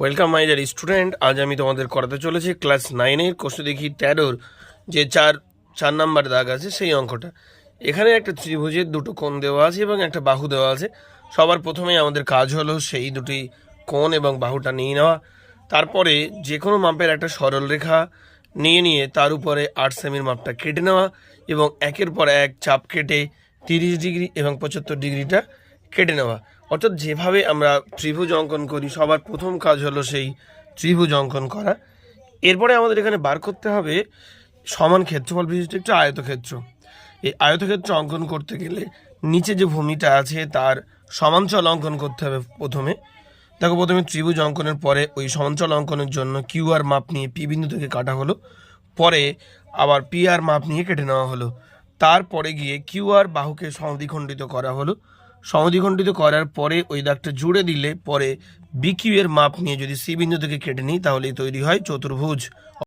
Welcome my dear student আজ আমি তোমাদের করাতে চলেছি ক্লাস নাইনের কোর্স দেখি তেরোর যে চার চার নাম্বার দাগ আছে সেই অঙ্কটা। এখানে একটা ত্রিভুজের দুটো কোণ দেওয়া আছে এবং একটা বাহু দেওয়া আছে। সবার প্রথমেই আমাদের কাজ হলো সেই দুটি কোণ এবং বাহুটা নিয়ে নেওয়া। তারপরে যে কোনো মাপের একটা সরল রেখা নিয়ে নিয়ে তার উপরে আট সেমির মাপটা কেটে নেওয়া এবং একের পর এক চাপ কেটে তিরিশ ডিগ্রি এবং পঁচাত্তর ডিগ্রিটা কেটে নেওয়া। অর্থাৎ যেভাবে আমরা ত্রিভুজ অঙ্কন করি, সবার প্রথম কাজ হলো সেই ত্রিভুজ অঙ্কন করা। এরপরে আমাদের এখানে বার করতে হবে সমান ক্ষেত্রফল বিশিষ্ট একটা আয়তক্ষেত্র। এই আয়তক্ষেত্র অঙ্কন করতে গেলে নিচে যে ভূমিটা আছে, তার সমাঞ্চল অঙ্কন করতে হবে প্রথমে। দেখো, প্রথমে ত্রিভুজ অঙ্কনের পরে ওই সমাঞ্চল অঙ্কনের জন্য কিউ আর মাপ নিয়ে পি বিন্দু থেকে কাটা হলো। পরে আবার পি আর মাপ নিয়ে কেটে নেওয়া হলো। তারপরে গিয়ে কিউআর বাহুকে সমধিখণ্ডিত করা হলো। সমধিখণ্ডিত করার পরে ওই দাগটা জুড়ে দিলে পরে বিকিউ এর মাপ নিয়ে যদি সি বিন্দু থেকে কেটে নিই, তাহলেই তৈরি হয় চতুর্ভুজ।